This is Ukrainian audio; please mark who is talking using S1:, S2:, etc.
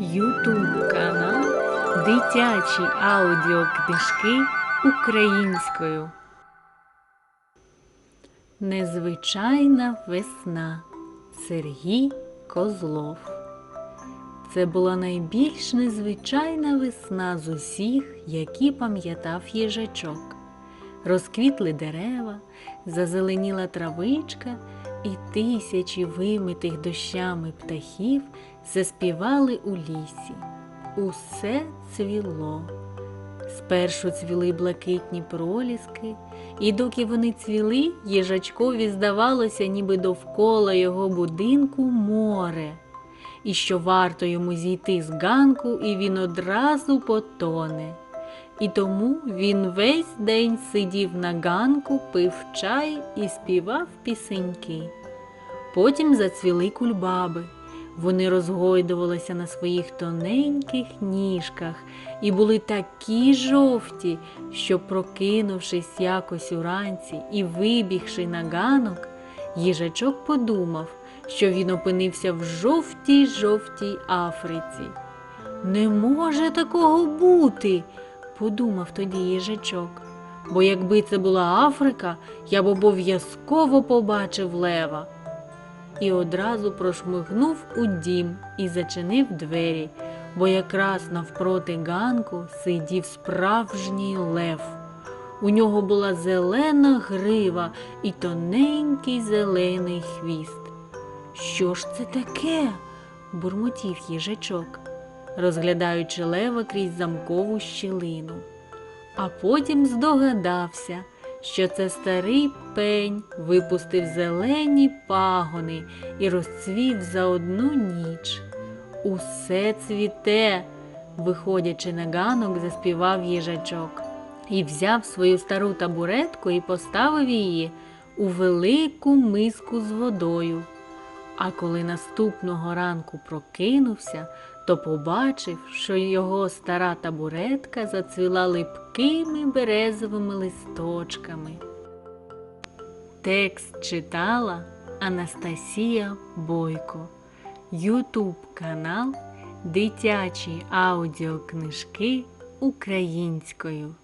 S1: Ютуб канал Дитячі аудіокнижки українською. Незвичайна весна Сергій Козлов. Це була найбільш незвичайна весна з усіх, які пам'ятав їжачок. Розквітли дерева, зазеленіла травичка, і тисячі вимитих дощами птахів заспівали у лісі. Усе цвіло. Спершу цвіли блакитні проліски, і доки вони цвіли, їжачкові здавалося, ніби довкола його будинку море, і що варто йому зійти з ганку, і він одразу потоне. І тому він весь день сидів на ганку, пив чай і співав пісеньки. Потім зацвіли кульбаби. Вони розгойдувалися на своїх тоненьких ніжках і були такі жовті, що, прокинувшись якось уранці і вибігши на ганок, їжачок подумав, що він опинився в жовтій жовтій Африці. Не може такого бути, подумав тоді їжачок. Бо якби це була Африка, я б обов'язково побачив лева. І одразу прошмигнув у дім і зачинив двері, бо якраз навпроти ганку сидів справжній лев. У нього була зелена грива і тоненький зелений хвіст. Що ж це таке? бурмотів їжачок, розглядаючи лева крізь замкову щілину. А потім здогадався, що це старий пень випустив зелені пагони і розцвів за одну ніч. Усе цвіте, виходячи на ганок, заспівав їжачок і взяв свою стару табуретку і поставив її у велику миску з водою. А коли наступного ранку прокинувся, то побачив, що його стара табуретка зацвіла липкими березовими листочками. Текст читала Анастасія Бойко. Ютуб канал Дитячі аудіокнижки українською.